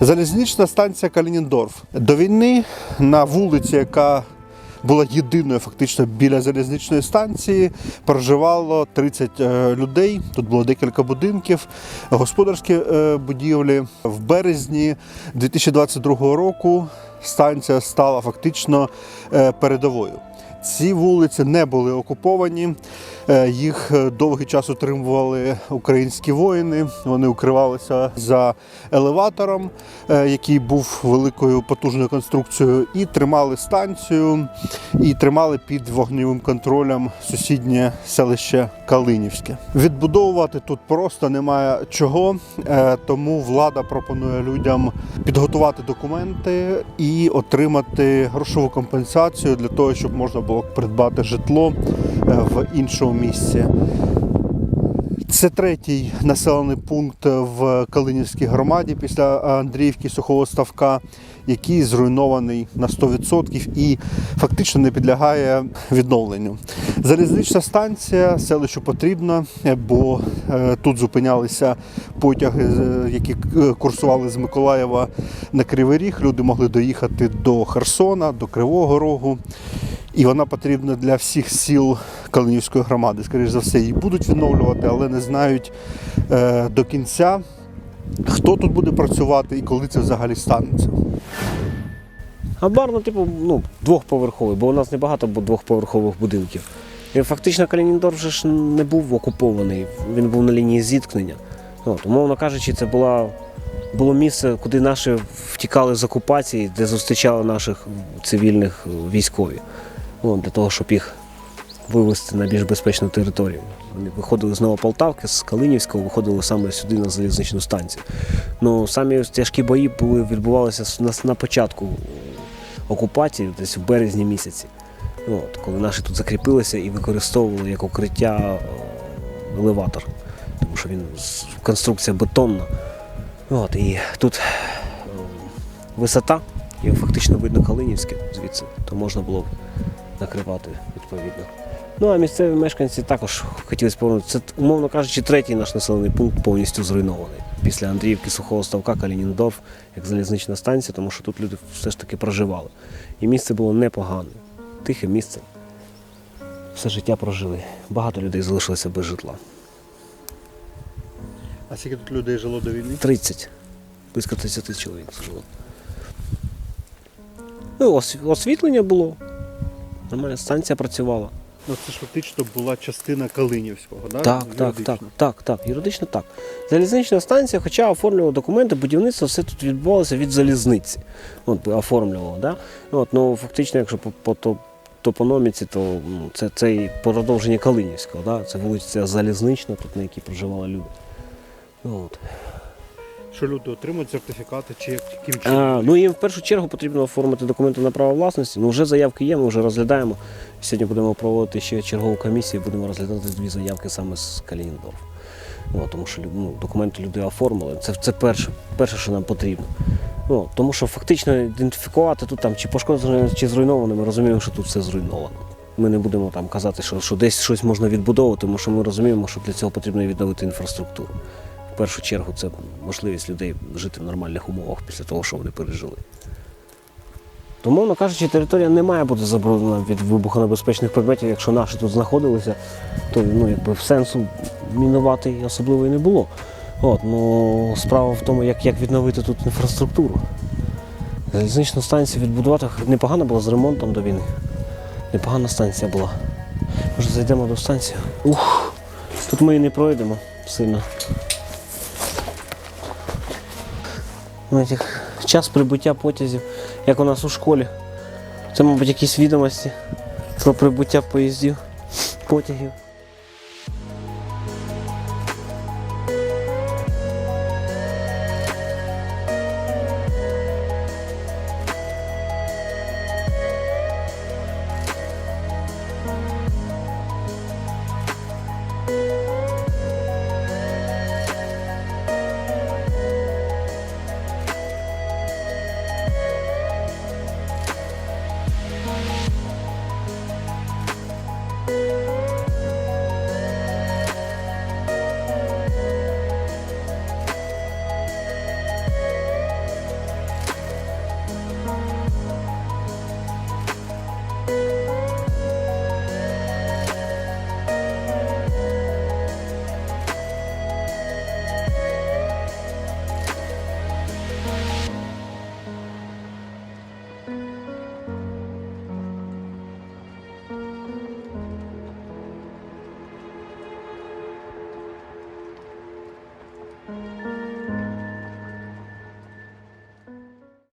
Залізнична станція Калініндорф. До війни на вулиці, яка була єдиною фактично біля залізничної станції, проживало 30 е, людей. Тут було декілька будинків, господарські е, будівлі. В березні 2022 року станція стала фактично е, передовою. Ці вулиці не були окуповані. Е, Їх е, довгий час утримували українські воїни. Вони укривалися за елеватором, е, який був великою потужною конструкцією, і тримали станцію, і тримали під вогневим контролем сусіднє селище Калинівське. Відбудовувати тут просто немає чого, е, тому влада пропонує людям підготувати документи і отримати грошову компенсацію для того, щоб можна було придбати житло е, в іншому місці. Це третій населений пункт в Калинівській громаді після Андріївки Сухого Ставка, який зруйнований на 100% і фактично не підлягає відновленню. Залізнична станція селищу потрібна, бо е, тут зупинялися потяги, які е, курсували з Миколаєва на Кривий Ріг. Люди могли доїхати до Херсона, до Кривого Рогу. І вона потрібна для всіх сіл Калинівської громади. Скоріше за все, її будуть відновлювати, але не знають е, до кінця, хто тут буде працювати і коли це взагалі станеться. Габар, ну, типу, ну, двохповерховий, бо у нас небагато двохповерхових будинків. І фактично Калінінград вже ж не був окупований, він був на лінії зіткнення. От, умовно кажучи, це була, було місце, куди наші втікали з окупації, де зустрічали наших цивільних військові. От, для того, щоб їх вивезти на більш безпечну територію. Вони виходили з Новополтавки, з Калинівського, виходили саме сюди на залізничну станцію. Ну, самі тяжкі бої були, відбувалися на, на початку окупації, десь в березні місяці. От, коли наші тут закріпилися і використовували як укриття е, елеватор, тому що він конструкція бетонна. От, і тут е, висота, і фактично видно Калинівське звідси, то можна було б накривати відповідно. Ну а місцеві мешканці також хотіли повернути. Це, умовно кажучи, третій наш населений пункт повністю зруйнований. Після Андріївки, Сухого Ставка, Калінінгдорф, як залізнична станція, тому що тут люди все ж таки проживали. І місце було непогане, тихе місце. Все життя прожили. Багато людей залишилося без житла. А скільки тут людей жило до війни? 30. Близько 30 чоловік жило. Ну, ос- освітлення було. Нормальна станція працювала. Ну це ж фактично була частина Калинівського, да? Так, так, так, так, так, юридично так. Залізнична станція, хоча оформлювала документи, будівництво все тут відбувалося від залізниці. От, оформлювало, да? От, ну, фактично, якщо по, по то- топономіці, то ну, це, це і продовження Калинівського, да? це вулиця Залізнична, тут на якій проживали люди. От. Що люди отримують сертифікати чи яким чином? А, ну їм в першу чергу потрібно оформити документи на право власності. Ну вже заявки є, ми вже розглядаємо. Сьогодні будемо проводити ще чергову комісію, будемо розглядати дві заявки саме з Калінінгдорф. Ну, тому що ну, документи люди оформили. Це, це перше, перше, що нам потрібно. Ну, тому що фактично ідентифікувати тут там чи пошкоджено, чи зруйновано, ми розуміємо, що тут все зруйновано. Ми не будемо там казати, що, що десь щось можна відбудовувати, тому що ми розуміємо, що для цього потрібно відновити інфраструктуру. Першу чергу це можливість людей жити в нормальних умовах після того, що вони пережили. Тому, мовно кажучи, територія не має бути заборонена від вибухонебезпечних предметів. Якщо наші тут знаходилися, то ну, якби сенсу мінувати особливо і не було. От, ну, справа в тому, як, як відновити тут інфраструктуру. Залізничну станцію відбудувати непогано було з ремонтом до війни. Непогана станція була. Може зайдемо до станції. Ух, тут ми і не пройдемо сильно. Ну, час прибуття потязів, як у нас у школі. Це, мабуть, якісь відомості про прибуття поїздів, потягів.